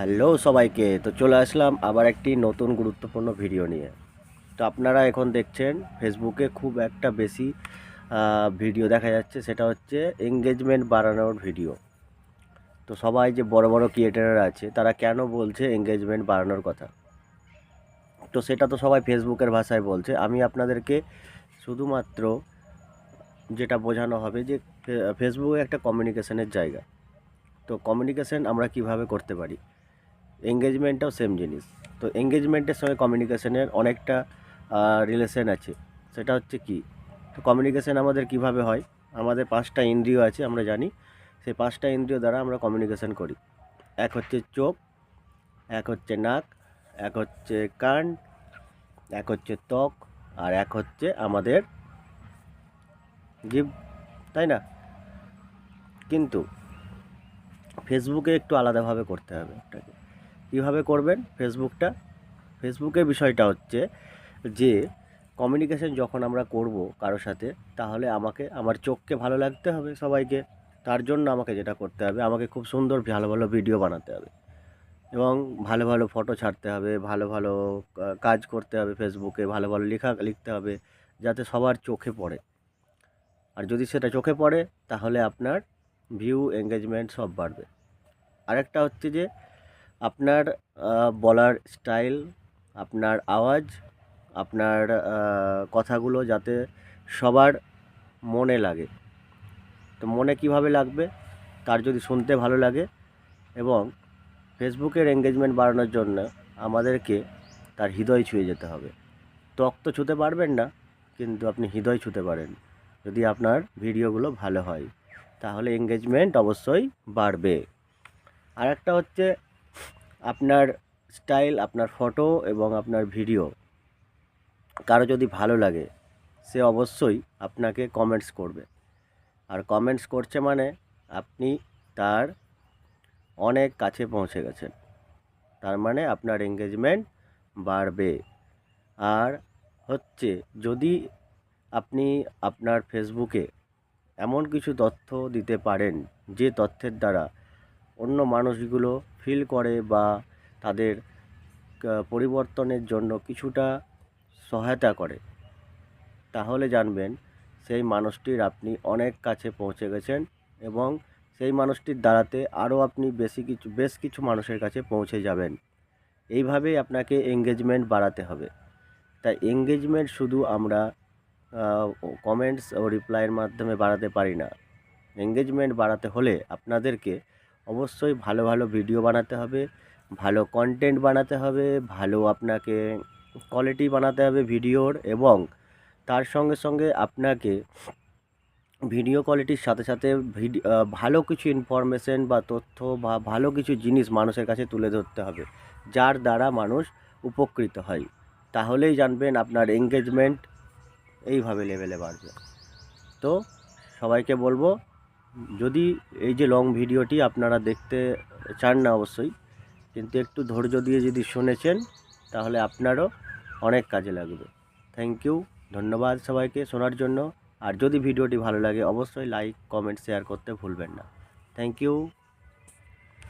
Hello সবাইকে, তো চলে আসলাম আবার একটি নতুন গুরুত্বপূর্ণ ভিডিও নিয়ে। তো আপনারা এখন দেখছেন ফেসবুকে খুব একটা বেশি ভিডিও দেখা যাচ্ছে, সেটা হচ্ছে এঙ্গেজমেন্ট বাড়ানোর ভিডিও। তো সবাই যে বড় বড় ক্রিয়েটাররা আছে, তারা কেন বলছে এঙ্গেজমেন্ট বাড়ানোর কথা? তো সেটা তো সবাই ফেসবুকের ভাষায় বলছে। আমি আপনাদেরকে শুধুমাত্র যেটা বোঝানো হবে যে ফেসবুক একটা কমিউনিকেশনের জায়গা। তো কমিউনিকেশন আমরা কীভাবে করতে পারি? এঙ্গেজমেন্টটাও সেম জিনিস। তো এঙ্গেজমেন্টের সঙ্গে কমিউনিকেশনের অনেকটা রিলেশন আছে। সেটা হচ্ছে কি? তো কমিউনিকেশন আমাদের কীভাবে হয়? আমাদের পাঁচটা ইন্দ্রিয় আছে, আমরা জানি। সেই পাঁচটা ইন্দ্রিয় দ্বারা আমরা কমিউনিকেশন করি। এক হচ্ছে চোখ, এক হচ্ছে নাক, এক হচ্ছে কান, এক হচ্ছে ত্বক, আর এক হচ্ছে আমাদের জীব, তাই না? কিন্তু ফেসবুকে একটু আলাদাভাবে করতে হবে আপনাকে কীভাবে করবেন ফেসবুকটা? ফেসবুকের বিষয়টা হচ্ছে যে কমিউনিকেশন যখন আমরা করব কারোর সাথে, তাহলে আমাকে, আমার চোখকে ভালো লাগতে হবে সবাইকে। তার জন্য আমাকে যেটা করতে হবে, আমাকে খুব সুন্দর ভালো ভালো ভিডিও বানাতে হবে। এবং ভালো ভালো ফটো ছাড়তে হবে, ভালো ভালো কাজ করতে হবে ফেসবুকে, ভালো ভালো লেখা লিখতে হবে, যাতে সবার চোখে পড়ে। আর যদি সেটা চোখে পড়ে, তাহলে আপনার ভিউ এঙ্গেজমেন্ট সব বাড়বে। আরেকটা হচ্ছে যে আপনার বলার স্টাইল, আপনার আওয়াজ, আপনার কথাগুলো যাতে সবার মনে লাগে। তো মনে কীভাবে লাগবে? তার যদি শুনতে ভালো লাগে এবং ফেসবুকের এঙ্গেজমেন্ট বাড়ানোর জন্য আমাদেরকে তার হৃদয় ছুঁয়ে যেতে হবে। ত্বক তো ছুতে পারবেন না, কিন্তু আপনি হৃদয় ছুঁতে পারেন। যদি আপনার ভিডিওগুলো ভালো হয়, তাহলে এঙ্গেজমেন্ট অবশ্যই বাড়বে। আর একটা হচ্ছে আপনার স্টাইল, আপনার ফটো এবং আপনার ভিডিও কারও যদি ভালো লাগে, সে অবশ্যই আপনাকে কমেন্টস করবে। আর কমেন্টস করছে মানে আপনি তার অনেক কাছে পৌঁছে গেছেন। তার মানে আপনার এঙ্গেজমেন্ট বাড়বে। আর হচ্ছে যদি আপনি আপনার ফেসবুকে এমন কিছু তথ্য দিতে পারেন, যে তথ্যের দ্বারা অন্য মানুষগুলো ফিল করে বা তাদের পরিবর্তনের জন্য কিছুটা সহায়তা করে। তাহলে জানবেন, সেই মানুষটির আপনি অনেক কাছে পৌঁছে গেছেন এবং সেই মানুষটির দ্বারাতে আরও আপনি বেশি কিছু, বেশ কিছু মানুষের কাছে পৌঁছে যাবেন। এইভাবেই আপনাকে এঙ্গেজমেন্ট বাড়াতে হবে। তাই এঙ্গেজমেন্ট শুধু আমরা কমেন্টস ও রিপ্লাইয়ের মাধ্যমে বাড়াতে পারি না। এঙ্গেজমেন্ট বাড়াতে হলে আপনাদেরকে অবশ্যই ভালো ভালো ভিডিও বানাতে হবে, ভালো কন্টেন্ট বানাতে হবে, ভালো আপনাকে কোয়ালিটি বানাতে হবে ভিডিওর এবং তার সঙ্গে সঙ্গে আপনাকে ভিডিও কোয়ালিটির সাথে সাথে ভালো কিছু ইনফরমেশন বা তথ্য বা ভালো কিছু জিনিস মানুষের কাছে তুলে ধরতে হবে, যার দ্বারা মানুষ উপকৃত হয়। তাহলেই জানবেন আপনার এঙ্গেজমেন্ট এইভাবে লেভেলে বাড়বে। তো সবাইকে বলব যদি এই যে লং ভিডিওটি আপনারা দেখতে চান না অবশ্যই, কিন্তু একটু ধৈর্য দিয়ে যদি শুনেছেন, তাহলে আপনারও অনেক কাজে লাগবে। থ্যাংক ইউ ধন্যবাদ সবাইকে শোনার জন্য। আর যদি ভিডিওটি ভালো লাগে, অবশ্যই লাইক কমেন্ট শেয়ার করতে ভুলবেন না। Thank you